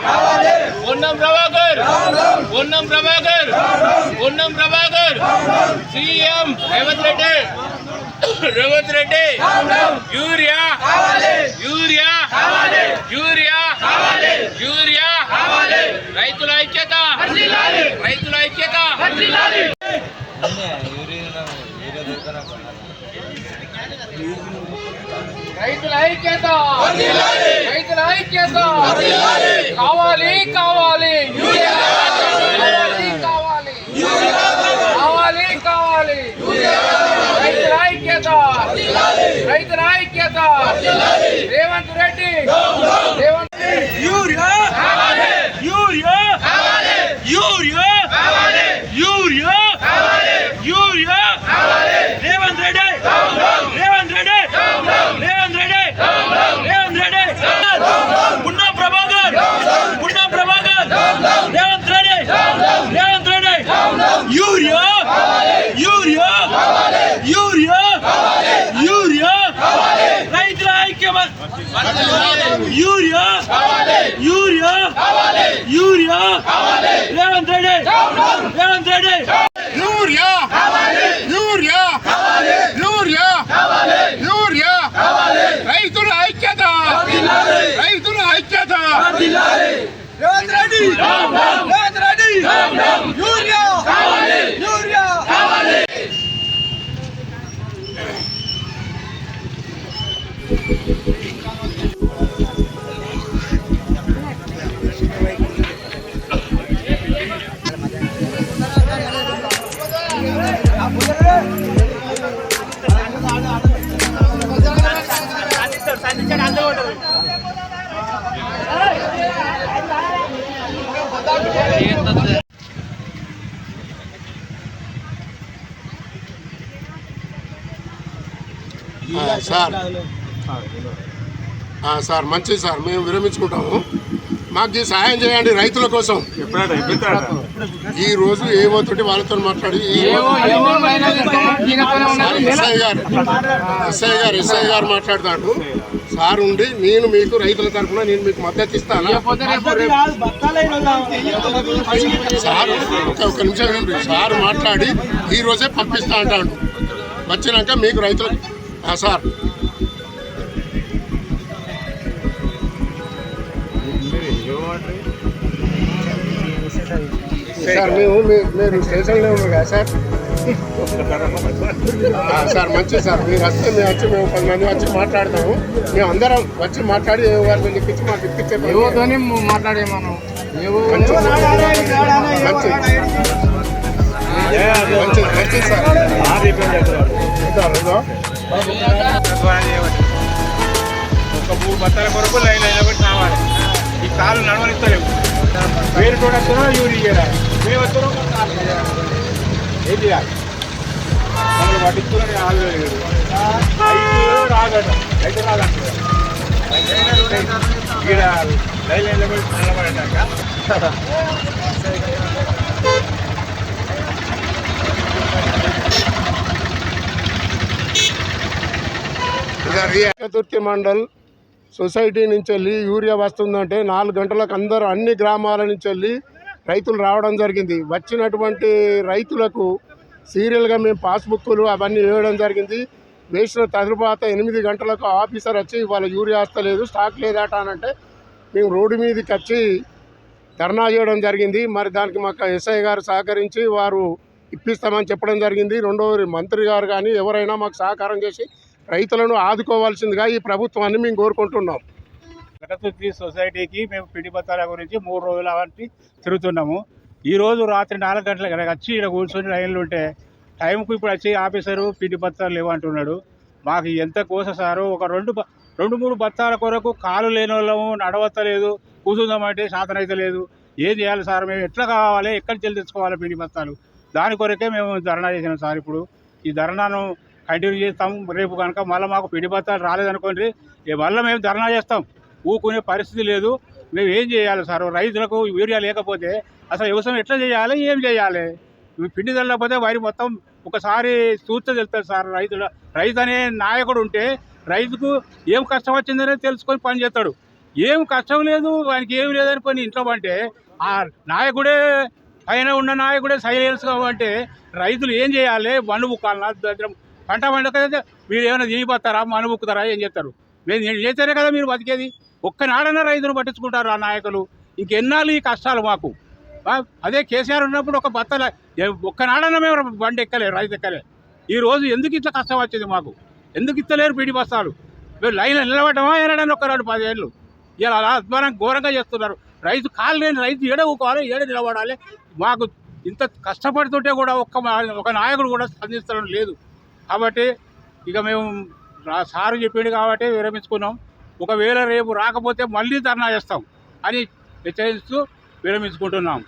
Ponnam Prabhakar. Ponnam Prabhakar. Ponnam Prabhakar. CM Revanth Reddy. Revanth Reddy. Urea. Urea. Urea. Urea. రైతుల ఐక్యత. రైతుల ఐక్యత. రైతుల ఐక్యత. రైతుల కావాలి కావాలి. యూరియా కావాలి కావాలి. కావాలి కావాలి రైతుల ఐక్యత రైతుల ఐక్యత Revanth Reddy. Revanth urea urea urea urea urea Revanth Reddy Revanth Reddy Revanth Reddy Revanth Reddy goonda Prabhakar goonda Prabhakar Revanth Reddy Revanth Reddy urea urea urea urea రైతుల ఐక్యం urea urea urea Revanth Reddy Revanth Reddy urea urea urea urea రైతుల ఐక్యత! రైతుల ఐక్యత! Revanth Reddy! Revanth Reddy! Urea urea ఆ, sir. Sir మంచిది sir. మేము విరమించుకుంటాము. మాకు సహాయం చేయండి రైతుల కోసం. ఈ రోజు ఏవో తోటి వాళ్ళతో మాట్లాడి ఎస్ఐ గారు ఎస్ఐ గారు ఎస్ఐ గారు మాట్లాడతాడు సార్ ఉండి నేను మీకు రైతుల తరఫున నేను మీకు మద్దతు ఇస్తాను? సార్ ఒక నిమిషం. సార్ మాట్లాడి ఈ రోజే పంపిస్తా అంటాడు. వచ్చినాక మీకు రైతులకు సార్ సార్ మేము మీరు స్టేషన్లో ఉన్నారు కదా సార్ ఆ, సార్ మంచిది సార్ మీరు వస్తే మేము వచ్చి మేము పది మంది వచ్చి మాట్లాడతాము. మేము అందరం వచ్చి మాట్లాడి ఏ వారిని ఇప్పించి మాకు ఇప్పించే మాట్లాడే మనం? మంచిది సార్. ఒక మూడు బత్తాల కొరకు లైన్ అయినా కూడా కావాలి ఈ కాలు నడవనిస్తలేవు. వేరు కూడా వస్తున్నాం యూరి ఏం చేయాలి మమ్మల్ని పట్టించుకుని రాగట ఇక్కడ నిలబడ్డాక చతుర్థి మండల్ సొసైటీ నుంచి వెళ్ళి యూరియా వస్తుందంటే నాలుగు గంటలకు అందరూ అన్ని గ్రామాల నుంచి వెళ్ళి రైతులు రావడం జరిగింది. వచ్చినటువంటి రైతులకు సీరియల్గా మేము పాస్బుక్లు అవన్నీ వేయడం జరిగింది. వేసిన తరువాత ఎనిమిది గంటలకు ఆఫీసర్ వచ్చి వాళ్ళ యూరియా వస్తలేదు స్టాక్ లేదట అని అంటే మేము రోడ్డు మీదకి వచ్చి ధర్నా చేయడం జరిగింది. మరి దానికి మాకు ఎస్ఐ గారు సహకరించి వారు ఇప్పిస్తామని చెప్పడం జరిగింది. రెండో మంత్రి గారు కానీ ఎవరైనా మాకు సహకారం చేసి రైతులను ఆదుకోవాల్సిందిగా ఈ ప్రభుత్వాన్ని మేము కోరుకుంటున్నాం. గతశుద్ధి సొసైటీకి మేము పిండి బత్తాల గురించి మూడు రోజుల వంటి తిరుగుతున్నాము. ఈ రోజు రాత్రి నాలుగు గంటలకు ఇక్కడ వచ్చి ఇక్కడ కూర్చొని లైన్లు ఉంటే టైంకు ఇప్పుడు వచ్చి ఆఫీసరు పిండి బత్తాలు లేవంటున్నాడు మాకు ఎంత కోస సారు? ఒక రెండు బ- రెండు మూడు బత్తాల కొరకు కాలు లేని వాళ్ళము నడవత్తలేదు కూర్చుందామంటే శాతం అయితే లేదు. ఏం చేయాలి సార్? మేము ఎట్లా కావాలి? ఎక్కడి చెల్లి తెచ్చుకోవాలి పిండి బత్తాలు దాని కొరకే మేము ధర్నా చేసినాం సార్ ఇప్పుడు. ఈ ధర్నాను కంటిన్యూ చేస్తాం. రేపు కనుక మళ్ళీ మాకు పిండి బత్తాలు రాలేదనుకోండి మళ్ళీ మేము ధర్నా చేస్తాం. ఊకునే పరిస్థితి లేదు. మేము ఏం చేయాలి సార్? రైతులకు యూరియా లేకపోతే అసలు వ్యవసాయం ఎట్లా చేయాలి? ఏం చేయాలి? పిండి చల్లకపోతే వారి మొత్తం ఒకసారి చూస్తే తెలుస్తారు సార్. రైతుల రైతు అనే నాయకుడు ఉంటే రైతుకు ఏం కష్టం వచ్చిందనే తెలుసుకొని పని చేస్తాడు. ఏం కష్టం లేదు ఆయనకి ఏం లేదని కొన్ని ఇంట్లో అంటే ఆ నాయకుడే పైన ఉన్న నాయకుడే సైలెన్స్ అంటే రైతులు ఏం చేయాలి? మన్ను బుక్కాలన్నా దగ్గర పంట పండుగ మీరు ఏమైనా దిగిపోతారా మన్ను బుక్కుతారా ఏం చేస్తారు? మేము ఏం చేస్తేనే కదా మీరు బతికేది. ఒక్కనాడన్నా రైతులు పట్టించుకుంటారు ఆ నాయకులు. ఇంకెన్నాళ్ళు ఈ కష్టాలు మాకు? అదే కేసీఆర్ ఉన్నప్పుడు ఒక బత్తల ఏ- ఒక్కనాడన్నా మేము బండి ఎక్కలే రైతు ఎక్కలే. ఈరోజు ఎందుకు ఇట్లా కష్టం వచ్చింది మాకు? ఎందుకు ఇస్తలేరు పీడి బస్తాలు? మేము లైన్ నిలబడమా ఏనాడని ఒక రెండు పదేళ్ళు? ఇలా అలా అధ్వానం ఘోరంగా చేస్తున్నారు. రైతు కాలు లేని రైతు ఏడ ఊకోవాలి ఏడ నిలబడాలి? మాకు ఇంత కష్టపడుతుంటే కూడా ఒక్క ఒక నాయకుడు కూడా స్పందించడం లేదు. కాబట్టి ఇక మేము సారు చెప్పిండు కాబట్టి విరమించుకున్నాం. ఒకవేళ రేపు రాకపోతే మళ్ళీ ధర్నా చేస్తాం అని హెచ్చరిస్తూ విరమించుకుంటున్నాం.